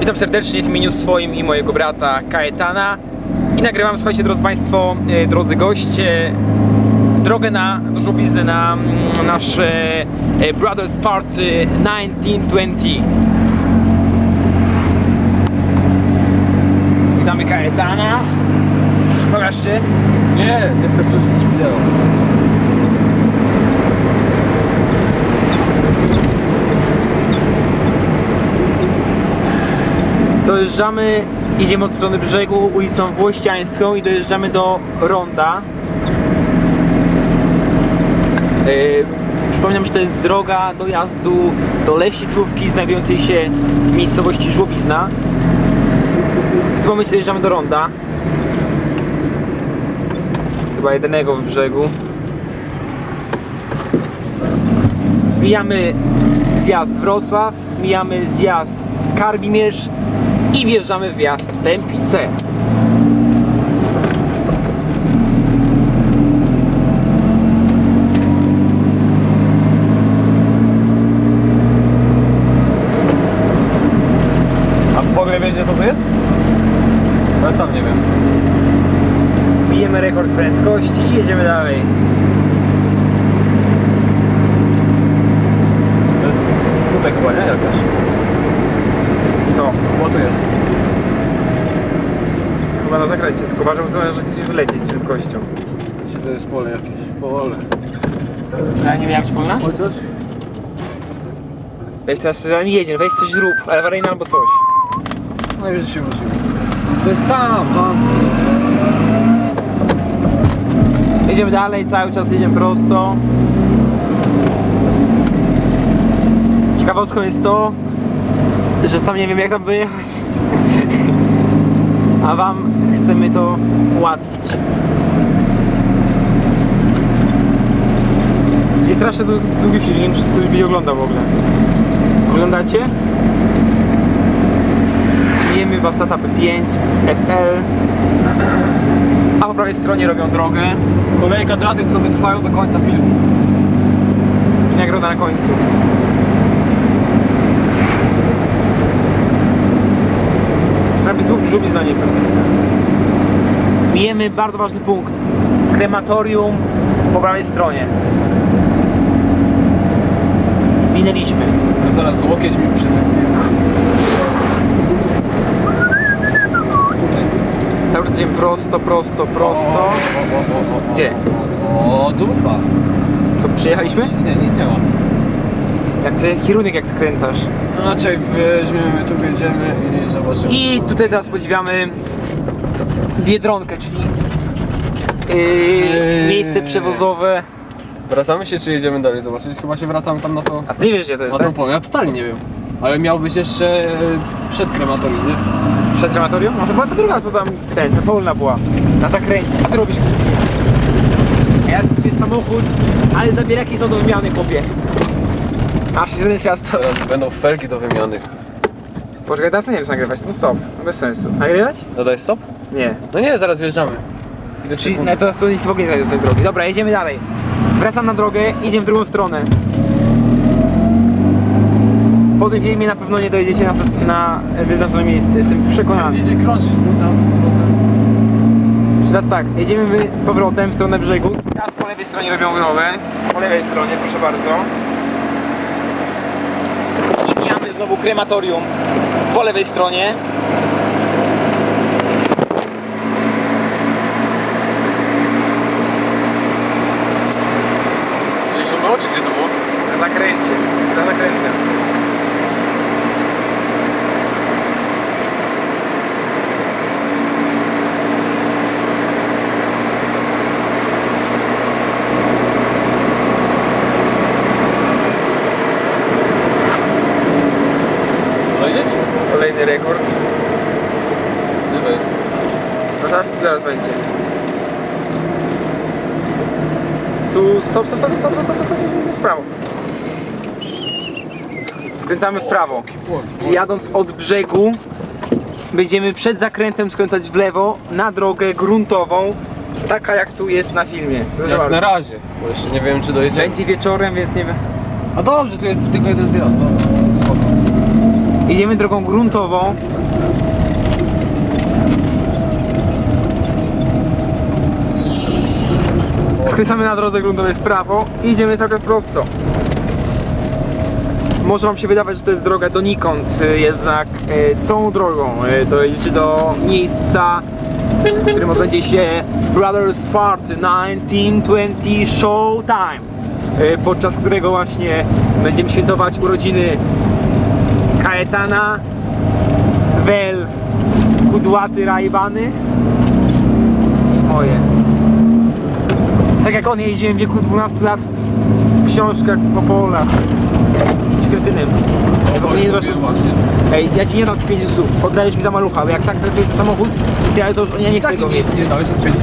Witam serdecznie w imieniu swoim i mojego brata Kaetana i nagrywam, słuchajcie drodzy Państwo, e, drodzy goście, drogę na żublizny na mm, nasz e, Brothers Party 1920. Witamy Kaetana. Pokażcie. Nie, nie chcę wrzucić wideo. Dojeżdżamy, idziemy od strony brzegu ulicą Włościańską i dojeżdżamy do Ronda. Yy, przypominam, że to jest droga dojazdu do leśniczówki znajdującej się w miejscowości Żłobizna. W tym momencie dojeżdżamy do Ronda. Chyba jedynego w brzegu. Mijamy zjazd Wrocław, mijamy zjazd Skarbimierz i wjeżdżamy w wjazd Pępice. A w ogóle wiecie co to jest? No ja sam nie wiem. Bijemy rekord prędkości i jedziemy dalej. To jest tutaj chyba, nie? Jakaś. Co? Bo tu jest. Zakręcie, tylko uważam, że coś wyleci z prędkością. Czy to jest pole jakieś? Pole. Ja nie wiem jak szkolna? Chociaż? Weź teraz za nami jedziemy, weź coś zrób, ale awaryjne albo coś. Najwyżej się wrócimy. To jest tam, tam. Jedziemy dalej, cały czas jedziemy prosto. Ciekawostką jest to, że sam nie wiem jak tam wyjechać. A wam chcemy to ułatwić. Jest strasznie dłu- długi film, nie wiem czy ktoś będzie oglądał w ogóle. Oglądacie? Mijemy Passata P5 FL. A po prawej stronie robią drogę. Kolejka dla tych, co wytrwają do końca filmu. I nagroda na końcu. Sprawy złób żubizna nie pewnica. Mijemy bardzo ważny punkt. Krematorium po prawej stronie. Minęliśmy. No zaraz łokieć mi przy tym. Cały czas idziemy prosto, prosto, prosto. Gdzie? O, dupa. Co, przyjechaliśmy? Nie, nic nie ma. Jak ty, kierunek jak skręcasz. No raczej weźmiemy, tu wjedziemy i zobaczymy. I tutaj teraz podziwiamy Biedronkę, czyli yy, miejsce przewozowe. Wracamy się, czy jedziemy dalej zobaczyć? Chyba się wracamy tam na to. A ty nie wiesz gdzie to jest, Na tak? tą pole. Ja totalnie nie wiem. Ale miał być jeszcze e, przed krematorium, nie? Przed krematorium? No to była ta druga, co tam, ten, ta polna była. Na zakręcie. Co ty robisz? Ja tu jest samochód, ale zabieraki są do wymiany, chłopie. Aż się jeden fiasto. Teraz będą felgi do wymiany. Poczekaj, teraz nie wiesz nagrywać, no stop. Bez sensu. Nagrywać? Dodaj stop? Nie. No nie, zaraz wjeżdżamy. Ile Czyli sekund? na teraz to nikt w ogóle nie znajdzie tej drogi. Dobra, jedziemy dalej. Wracam na drogę, idziemy w drugą stronę. Po tym filmie na pewno nie dojedziecie na, na wyznaczone miejsce, jestem przekonany. Będziecie krążyć tu, tam z powrotem. Teraz tak, jedziemy my z powrotem w stronę brzegu. Teraz po lewej stronie robią drogę. Po lewej stronie, proszę bardzo. I mijamy znowu krematorium po lewej stronie. Gdzieś to było, gdzie to było? Na zakręcie, za zakrętem. Dojdzieć? Kolejny rekord. Gdzie to jest? No teraz tu teraz będzie. Tu stop, stop, stop, stop, stop, stop, stop, stop, stop, stop, w prawo. Skręcamy w prawo. Czyli jadąc od brzegu będziemy przed zakrętem skręcać w lewo na drogę gruntową, taka jak tu jest na filmie. Proszę Jak bardzo. na razie, bo jeszcze nie wiem czy dojedziemy. Będzie wieczorem, więc nie wiem. A dobrze, tu jest tylko jeden zjazd, dobra, spoko. Idziemy drogą gruntową. Skręcamy na drodze gruntowej w prawo i idziemy cały czas prosto. Może wam się wydawać, że to jest droga donikąd, y, jednak y, tą drogą y, dojedziecie do miejsca, w którym odbędzie się Brothers Party 1920 Showtime, y, podczas którego właśnie będziemy świętować urodziny Kaetana, Wel, Kudłaty Rajbany i moje. Tak jak on jeździłem w wieku 12 lat w książkach po polach. Jesteś kretynem. Tego nie. Ej, ja ci nie dam 50 słów. Oddajesz mi za malucha, bo jak tak trafisz samochód, to ja to już ja nie chcę Tak go mi mieć. nie dałeś, więc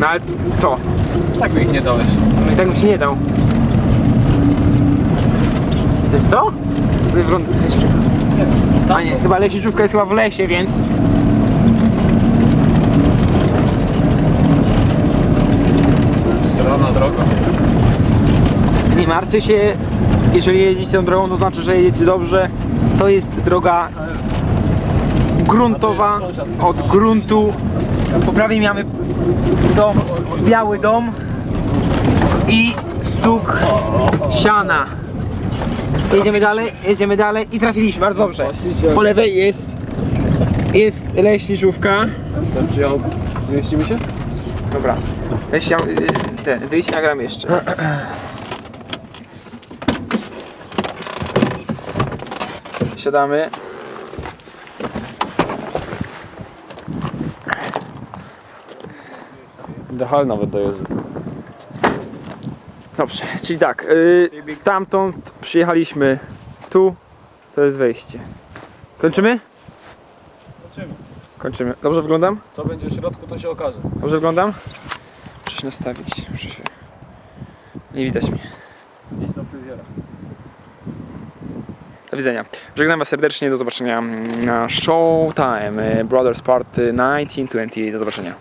No ale co? tak mi ich nie dałeś. No i tak bym ci nie dał. To jest to? To jest A nie, chyba leśniczówka jest chyba w lesie, więc... Strona droga. Nie martwcie się, jeżeli jedziecie tą drogą, to znaczy, że jedziecie dobrze. To jest droga gruntowa, od gruntu. Po prawej mamy dom, biały dom i stuk siana. Jedziemy dalej, jedziemy dalej i trafiliśmy, bardzo dobrze. Po lewej jest, jest leśniczówka. Zmieścimy się? Dobra, y, ten, wyjść nagram jeszcze. Siadamy. Dechal nawet dojeżdża. Dobrze, czyli tak, y, stamtąd przyjechaliśmy tu, to jest wejście. Kończymy? Kończymy. Kończymy. Dobrze wyglądam? Co będzie w środku, to się okaże. Dobrze wyglądam? Nastawić, muszę się... Nie widać mnie. Idź do. Do widzenia. Żegnam Was serdecznie, do zobaczenia na Showtime Brothers Party 1920. Do zobaczenia.